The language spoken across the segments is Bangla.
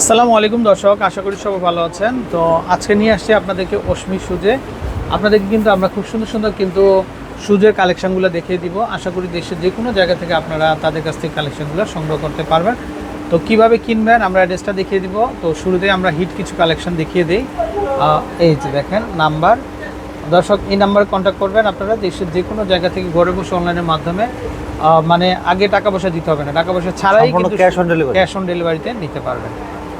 আসসালামু আলাইকুম দর্শক আশা করি সবাই ভালো আছেন। তো আজকে নিয়ে আসছি আপনাদেরকে অশ্মি সুজে। আপনাদেরকে কিন্তু আমরা খুব সুন্দর সুন্দর কিন্তু সুজের কালেকশনগুলো দেখিয়ে দিব। আশা করি দেশের যে কোনো জায়গা থেকে আপনারা তাদের কাছ থেকে কালেকশনগুলো সংগ্রহ করতে পারবেন। তো কীভাবে কিনবেন আমরা অ্যাড্রেসটা দেখিয়ে দিব। তো শুরুতে আমরা হিট কিছু কালেকশন দেখিয়ে দিই। এই যে দেখেন নাম্বার দর্শক এই নাম্বারে কন্ট্যাক্ট করবেন আপনারা। দেশের যে কোনো জায়গা থেকে ঘরে বসে অনলাইনের মাধ্যমে মানে আগে টাকা পয়সা দিতে হবে না। টাকা পয়সা ছাড়াই cash on delivery। Cash on ডেলিভারিতে নিতে পারবেন।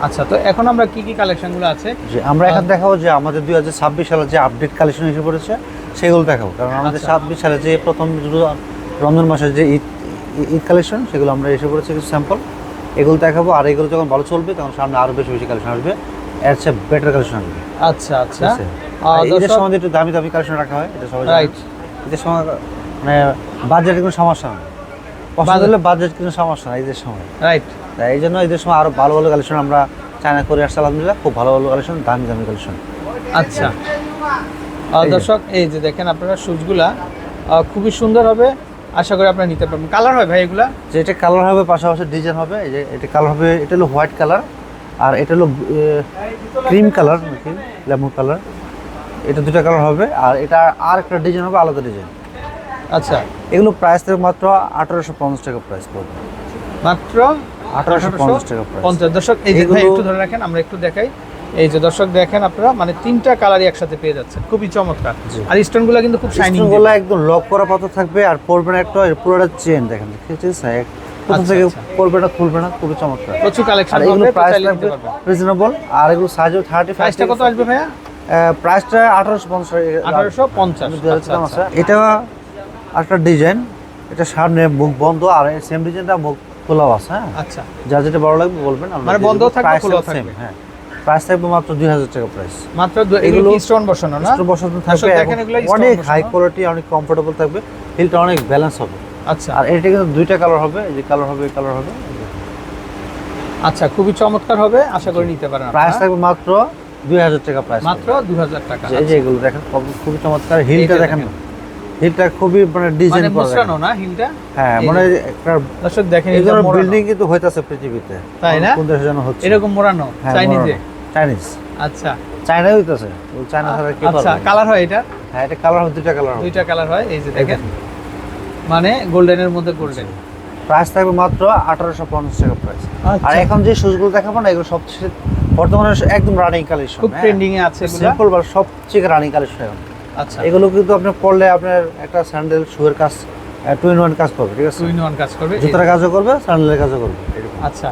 আচ্ছা তো এখন আমরা কি কি কালেকশনগুলো আছে? যে আমরা এখন দেখাবো যে আমাদের দুই হাজার ছাব্বিশ সালে যে আপডেট কালেকশন এসে পড়েছে সেগুলো দেখাবো। কারণ আমাদের আচ্ছা। ছাব্বিশ সালে যে প্রথম রমজান মাসের যে ঈদ ঈদ কালেকশন সেগুলো আমরা এসে পড়েছে কিছু স্যাম্পল এগুলো দেখাবো আর এগুলো যখন ভালো চলবে তখন সামনে আরও বেশি বেশি কালেকশন আসবে। এর চেয়ে বেটার কালেকশন আসবে। আচ্ছা আচ্ছা। দর্শক- সময় একটু দামি দামি কালেকশন রাখা হয় এটা সবাই রাইট ঈদের সময় মানে বাজেটের কোনো সমস্যা পছন্দ হলে বাজেট কোনো সমস্যা নেই ঈদের সময়। রাইট এই জন্য ঈদের সময় আরও ভালো ভালো কালেকশন আমরা চায়না করে আসছি আলহামদুলিল্লাহ খুব ভালো ভালো কালেকশন দামি দামি কালেকশন আচ্ছা দর্শক এই যে দেখেন আপনারা শুজগুলা খুবই সুন্দর হবে। আশা করি আপনারা নিতে পারবেন। কালার হয় ভাই এগুলা? যে এটা কালার হবে পাশাপাশি ডিজাইন হবে এই যে এটা কালার হবে এটা হলো হোয়াইট কালার আর এটা হলো ক্রিম কালার নাকি? লেমন কালার এটা দুটো কালার হবে আর এটা আর একটা ডিজাইন হবে আলাদা ডিজাইন আচ্ছা। এগুলো প্রাইস থেকে মাত্র আঠারোশো পঞ্চাশ টাকা প্রাইস পড়বে। মাত্র পঞ্চাশ দর্শক এই যে ভাই একটু ধরে রাখেন আমরা একটু দেখাই। এই যে দর্শক দেখেন আপনারা মানে তিনটা কালারই একসাথে পেয়ে যাচ্ছেন খুবই চমৎকার। আর স্টোনগুলো কিন্তু খুব শাইনিং স্টোনগুলো একদম লক করা পাথর থাকবে আর পড়বে না একটা পুরোটা চেন দেখেন ঠিক কোথা আচ্ছা, থেকে আচ্ছা। পড়বে না খুলবে না খুবই চমৎকার। প্রচুর কালেকশন আর এগুলো প্রাইস রিজনেবল আর সাইজও থার্টি প্রাইসটা কত আসবে ভাইয়া? প্রাইসটা আঠারোশো পঞ্চাশ আঠারোশো পঞ্চাশ আচ্ছা, আচ্ছা। এটা একটা ডিজাইন এটা সামনে মুখ বন্ধ আর সেম ডিজাইনটা মুখ খোলাও আছে হ্যাঁ? আচ্ছা। যা যেটা ভালো লাগবে বলবেন মানে বন্ধ থাকবে, খোলাও থাকবে। হ্যাঁ। প্রাইস থাকবে মাত্র দুই হাজার টাকা প্রাইস মাত্র এগুলো স্টোন বসানো না? স্টোন বসানো থাকবে অনেক হাই কোয়ালিটি অনেক কমফোর্টেবল থাকবে। হিলটা অনেক ব্যালেন্স হবে। আচ্ছা। আর এটা কিন্তু দুইটা কালার হবে এই যে কালার হবে কালার হবে। আচ্ছা খুবই চমৎকার হবে আশা করি নিতে পারেন প্রাইস থাকবে মাত্র দুই হাজার টাকা প্রাইস মাত্র দু হাজার টাকা এই যে এগুলো দেখেন খুব- খুবই চমৎকার। হিলটা দেখেন। হিলটা খুবই মানে ডিজাইন মানে করা দেখেন। না হিলটা? হ্যাঁ মানে একটা দর্শক দেখেন এই ধরনের। বিল্ডিং কিন্তু হইতাছে পৃথিবীতে। তাই না? কোন দেশে যেন হচ্ছে। এরকম মোড়ানো হ্যাঁ, চাইনিজে চাইনিজ আচ্ছা। চায়নায় হইতাছে। চায়না ছাড়া কি আচ্ছা কালার হয় এটা? হ্যাঁ এটা কালার হবে দুইটা কালার হবে দুইটা কালার হয় এই যে দেখেন। মানে গোল্ডেনের মধ্যে গোল্ডেন প্রাইস থাকবে মাত্র আঠারোশো পঞ্চাশ টাকা প্রাইস আর আচ্ছা এখন যে শুজগুলো দেখাবো না এগুলো সবচেয়ে বর্তমানে একদম রানিং কালেকশন খুব ট্রেন্ডিং এ আছে সিম্পল বা সবচেয়ে রানিং কালেকশন এখন। আচ্ছা। এগুলো কিন্তু আপনি পড়লে আপনার একটা স্যান্ডেল শুয়ের কাজ টু ইন ওয়ান কাজ করবে ঠিক আছে? টু ইন ওয়ান কাজ করবে জুতার কাজও করবে স্যান্ডেলের কাজও করবে আচ্ছা।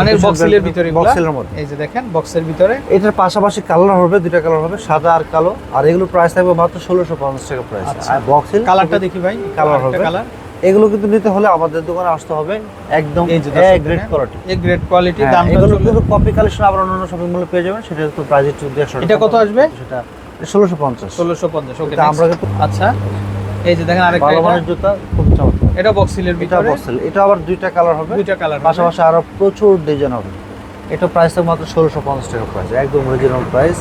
মানে বক্সেলের ভিতরে বক্সেলের মধ্যে। এই যে দেখেন বক্সের ভিতরে। এটার পাশাপাশি কালার হবে দুইটা কালার হবে সাদা আর কালো। আর এগুলো প্রাইস থাকবে মাত্র ষোলোশো পঞ্চাশ টাকা প্রাইস আচ্ছা। আর বক্সেল কালারটা দেখি ভাই কালার হবে। কালার এগুলো কিন্তু নিতে হলে আমাদের দোকানে আসতে হবে একদম যে গ্রেড কোয়ালিটি এই গ্রেড কোয়ালিটি দাম এগুলো কিন্তু কপি কালেকশন আবার অন্যান্য শপিং মলে পেয়ে যাবেন সেটা তো প্রাইস একটু দেড়শো এটা কত আসবে? সেটা ষোলোশো পঞ্চাশ। ষোলোশো পঞ্চাশ ওকে আমরা আচ্ছা এই যে দেখেন আরেকটা ভালো। জুতা খুব চমৎকার। এটা বক্সিলের এটা ভিতরে। বক্সেল এটা আবার দুইটা কালার হবে। দুইটা কালার পাশাপাশি আরও প্রচুর ডিজাইন হবে। এটা প্রাইস মাত্র ষোলোশো পঞ্চাশ টাকা প্রাইস একদম রিজনেবল প্রাইস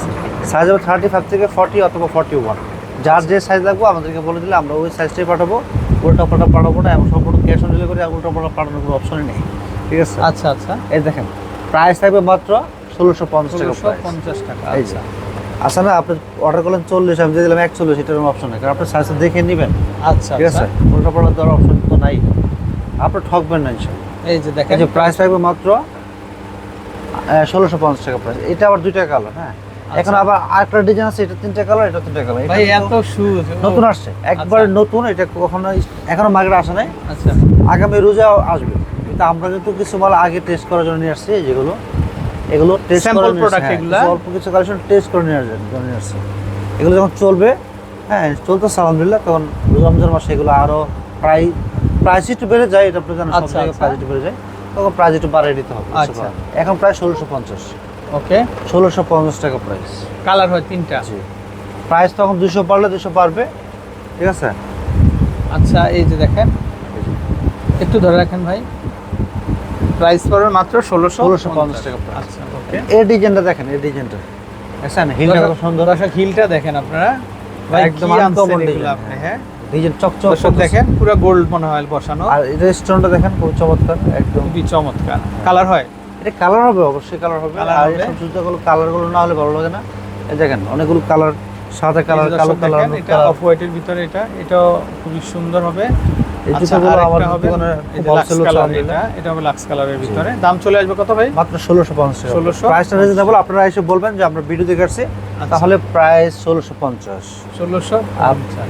সাইজ হবে থার্টি ফাইভ থেকে ফর্টি অথবা ফর্টি ওয়ান যার যে সাইজ লাগবে আমাদেরকে বলে দিলে আমরা ওই সাইজটাই পাঠাবো। উল্টা পাল্টা পাঠাবো না এবং সম্পূর্ণ ক্যাশ অন ডেলিভারি আর উল্টা পাল্টা পাঠানোর কোনো অপশনই নেই। ঠিক আছে? আচ্ছা আচ্ছা। এই দেখেন প্রাইস থাকবে মাত্র ষোলোশো পঞ্চাশ টাকা পঞ্চাশ টাকা। আচ্ছা। আচ্ছা না আপনি অর্ডার করলেন চল্লিশ আমি দিয়ে দিলাম একচল্লিশ এটার অপশন নেই কারণ আপনি সাইজটা দেখে নেবেন। আচ্ছা ঠিক আছে? আচ্ছা। উল্টা পাল্টা দেওয়ার অপশন তো নাই। আপনি ঠকবেন না এই যে দেখেন। যে প্রাইস থাকবে মাত্র ষোলোশো পঞ্চাশ টাকা প্রাইস এটা আবার দুইটা কালার হ্যাঁ? এখন আবার আরেকটা ডিজাইন আছে এটা তিনটা কালার এটা তিনটা কালার ভাই এত সুজ। নতুন আসছে। একবারে নতুন এটা কখনো এখনও মার্কেটে আসে নাই। আচ্ছা। আগামী রোজা আসবে। কিন্তু আমরা কিন্তু কিছু মাল আগে টেস্ট করার জন্য নিয়ে আসছি যেগুলো। এগুলো টেস্ট আসছি, হ্যাঁ, এগুলা? অল্প কিছু কালেকশন টেস্ট করে নিয়ে আসছি এগুলো যখন চলবে হ্যাঁ চলতেছে আলহামদুলিল্লাহ তখন রমজান মাসে এগুলো আরও প্রায় প্রাইস একটু বেড়ে যায় এটা আপনি জানেন সব আচ্ছা, জায়গায় আচ্ছা। প্রাইস একটু বেড়ে যায় তখন প্রাইস একটু বাড়িয়ে দিতে হবে আচ্ছা। এখন প্রায় ষোলোশো পঞ্চাশ। ওকে ষোলোশো পঞ্চাশ টাকা প্রাইস কালার হয় তিনটা? জি। প্রাইস তখন দুশো পারলে দুশো পারবে ঠিক আছে? আচ্ছা এই যে দেখেন। একটু ধরে রাখেন ভাই। প্রাইস পড়বে মাত্র ষোলোশো 1650 টাকা price। আচ্ছা ওকে এই ডিজাইনটা দেখেন এই ডিজাইনটা। দেখছেন? হিলটা কত সুন্দর। দর্শক হিলটা দেখেন আপনারা। একদম আপনি হ্যাঁ। ডিজাইন চকচক দর্শক দেখেন পুরো গোল্ড মনে হয় বসানো। আর দেখেন খুব চমৎকার একদম। খুবই চমৎকার। কালার হয়? এটা কালার হবে অবশ্যই কালার হবে। Colour আর হবে। জুতাগুলো কালারগুলো না হলে ভালো লাগে না। এই দেখেন অনেকগুলো কালার সাদা কালার কালো কালার এটা অফ হোয়াইটের ভিতরে এটা এটাও খুবই সুন্দর হবে। আচ্ছা, আরেকটা হবে, লাক্স কালার এটা এটা হবে লাক্স কালারের ভিতরে। দাম চলে আসবে কত ভাই? মাত্র ষোলোশো পঞ্চাশ। 1650 প্রাইসটা রিজনেবল আপনারা এসে বলবেন যে আমরা ভিডিও দেখে আসছি আচ্ছা। তাহলে প্রাইস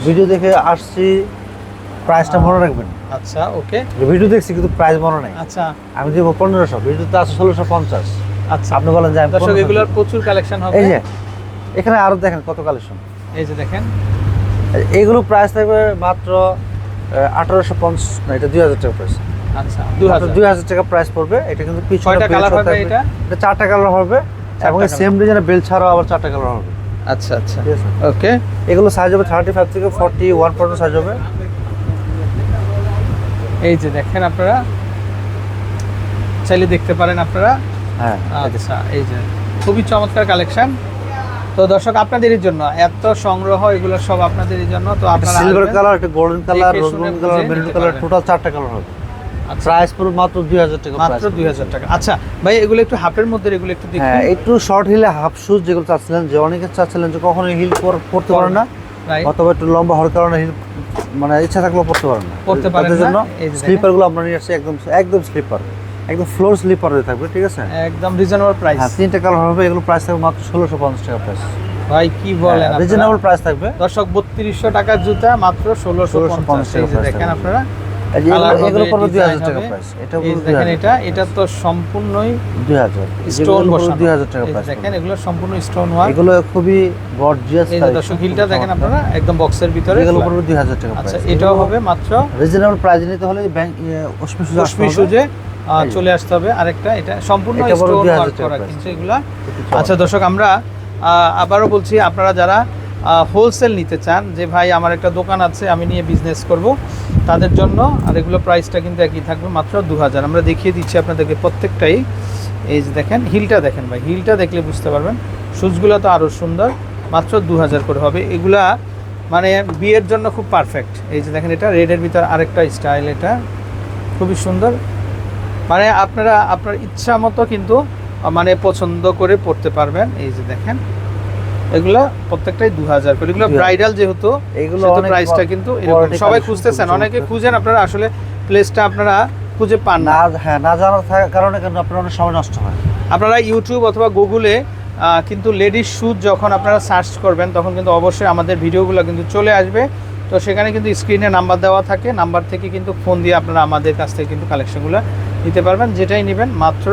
ভিডিও দেখে আসছি প্রাইসটা মনে রাখবেন। আচ্ছা ওকে ভিডিও দেখছি কিন্তু প্রাইস মনে নেই। আচ্ছা। আমি দিব পনেরোশো ভিডিওতে আছে ষোলোশো পঞ্চাশ। আচ্ছা। আপনি বলেন যে আমি দর্শক এগুলোর প্রচুর কালেকশন হবে। এই যে এখানে আরও দেখেন কত কালেকশন এই যে দেখেন। এগুলো প্রাইস থাকবে মাত্র আঠারোশো পঞ্চাশ না এটা দুই হাজার টাকা প্রাইস আচ্ছা দুই হাজার। টাকা প্রাইস পড়বে। এটা কিন্তু পিছনে হবে এটা? এটা চারটা কালার হবে। এবং। সেম ডিজাইনের বেল ছাড়াও আবার চারটা কালার হবে। আচ্ছা আচ্ছা। ওকে এগুলো সাইজ হবে থার্টি ফাইভ থেকে ফর্টি ওয়ান পর্যন্ত সাইজ হবে। এই যে দেখেন আপনারা। চাইলে দেখতে পারেন আপনারা। হ্যাঁ আচ্ছা এই যে। খুবই চমৎকার কালেকশন তো দর্শক আপনাদেরই জন্য এত সংগ্রহ এগুলো সব আপনাদেরই জন্য। তো আপনারা সিলভার কালার একটা golden colour rose golden colour maroon colour total চারটা কালার হবে। আচ্ছা, প্রাইস পড়বে মাত্র দুই হাজার টাকা মাত্র price দুই হাজার টাকা। আচ্ছা ভাই এগুলো একটু হাফের মধ্যে এগুলো একটু দেখুন। হ্যাঁ একটু শর্ট হিলে হাফ শুজ যেগুলো চাচ্ছিলেন যে অনেকে চাচ্ছিলেন যে কখনো হিল পড়তে পারে না? অথবা একটু লম্বা হওয়ার কারণে হিল মানে ইচ্ছা থাকলেও পড়তে পারেন না। পড়তে পারেন তাদের না, জন্য এই যে স্লিপারগুলো আমরা নিয়ে আসছি একদম একদম স্লিপার একদম ফ্লোর স্লিপার থাকবে ঠিক আছে? একদম রিজনেবল প্রাইস হ্যাঁ তিনটা কালার হবে এগুলো প্রাইস থাকবে মাত্র ষোলোশো পঞ্চাশ টাকা প্রাইস ভাই কি বলেন? রিজনেবল প্রাইস থাকবে। দর্শক বত্রিশশো টাকার জুতা মাত্র ষোলোশো 1650 পঞ্চাশ টাকা দেখেন আপনারা এগুলো- এগুলো পড়বে দুই design হাজার টাকা প্রাইস এটা এই যে পড়বে দুই দেখেন এটা এটা তো সম্পূর্ণই দুই হাজার স্টোন বসানো দুই হাজার টাকা প্রাইস দেখেন এগুলো সম্পূর্ণ স্টোন ওয়ার্ক এগুলো খুবই গর্জিয়াস এই দর্শক হিলটা দেখেন আপনারা একদম বক্সের ভিতরে। এগুলো পড়বে দুই হাজার টাকা আচ্ছা এটাও হবে মাত্র রিজনেবল প্রাইস নিতে হলে ব্যাংক অসমি সুজে চলে আসতে হবে। আরেকটা এটা সম্পূর্ণ স্টোন ওয়ার্ক টাকা করা কিন্তু এগুলা। আচ্ছা দর্শক আমরা আহ, আবারও বলছি আপনারা যারা হোলসেল নিতে চান, যে ভাই আমার একটা দোকান আছে, আমি নিয়ে বিজনেস করব, তাদের জন্য আর এগুলো প্রাইসটা কিন্তু একই থাকবে মাত্র দু হাজার আমরা দেখিয়ে দিচ্ছি আপনাদেরকে প্রত্যেকটাই। এই যে দেখেন হিলটা দেখেন ভাই হিলটা দেখলে বুঝতে পারবেন শুজগুলো তো আরও সুন্দর, মাত্র দু হাজার করে হবে। এগুলা মানে বিয়ের জন্য খুব পারফেক্ট এই যে দেখেন, এটা রেডের ভিতর আরেকটা স্টাইল এটা, খুবই সুন্দর। মানে আপনারা, আপনার ইচ্ছা মতো কিন্তু মানে পছন্দ করে পড়তে পারবেন। এই যে দেখেন এগুলা প্রত্যেকটাই দু হাজার করে। এগুলো ব্রাইডাল যেহেতু এগুলো প্রাইসটা কিন্তু এরকম। সবাই খুঁজতেছেন অনেকে খুঁজেন আপনারা আসলে প্লেসটা আপনারা খুঁজে পান না। হ্যাঁ না জানার কারণে কিন্তু আপনার অনেক সময় নষ্ট হয়। আপনারা ইউটিউব অথবা গুগলে কিন্তু লেডিস শ্যুজ যখন আপনারা সার্চ করবেন তখন কিন্তু অবশ্যই আমাদের ভিডিওগুলো কিন্তু চলে আসবে। তো সেখানে কিন্তু স্ক্রিনে নাম্বার দেওয়া থাকে। নাম্বার থেকে কিন্তু ফোন দিয়ে আপনারা আমাদের কাছ থেকে কিন্তু কালেকশনগুলো নিতে পারবেন যেটাই নেবেন মাত্র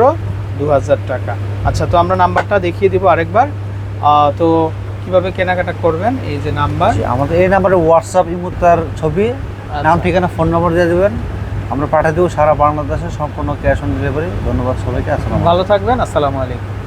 দু হাজার টাকা। আচ্ছা তো আমরা নাম্বারটা দেখিয়ে দিব আরেকবার। তো কীভাবে কেনাকাটা করবেন? এই যে নাম্বার। আমাদের এই নাম্বারে হোয়াটসঅ্যাপ ইমুতার ছবি নাম ঠিকানা ফোন নম্বর দিয়ে দেবেন। আমরা পাঠিয়ে দেবো সারা বাংলাদেশে সম্পূর্ণ ক্যাশ অন ডেলিভারি ধন্যবাদ সবাইকে আসসালাম ভালো থাকবেন আসসালামু আলাইকুম।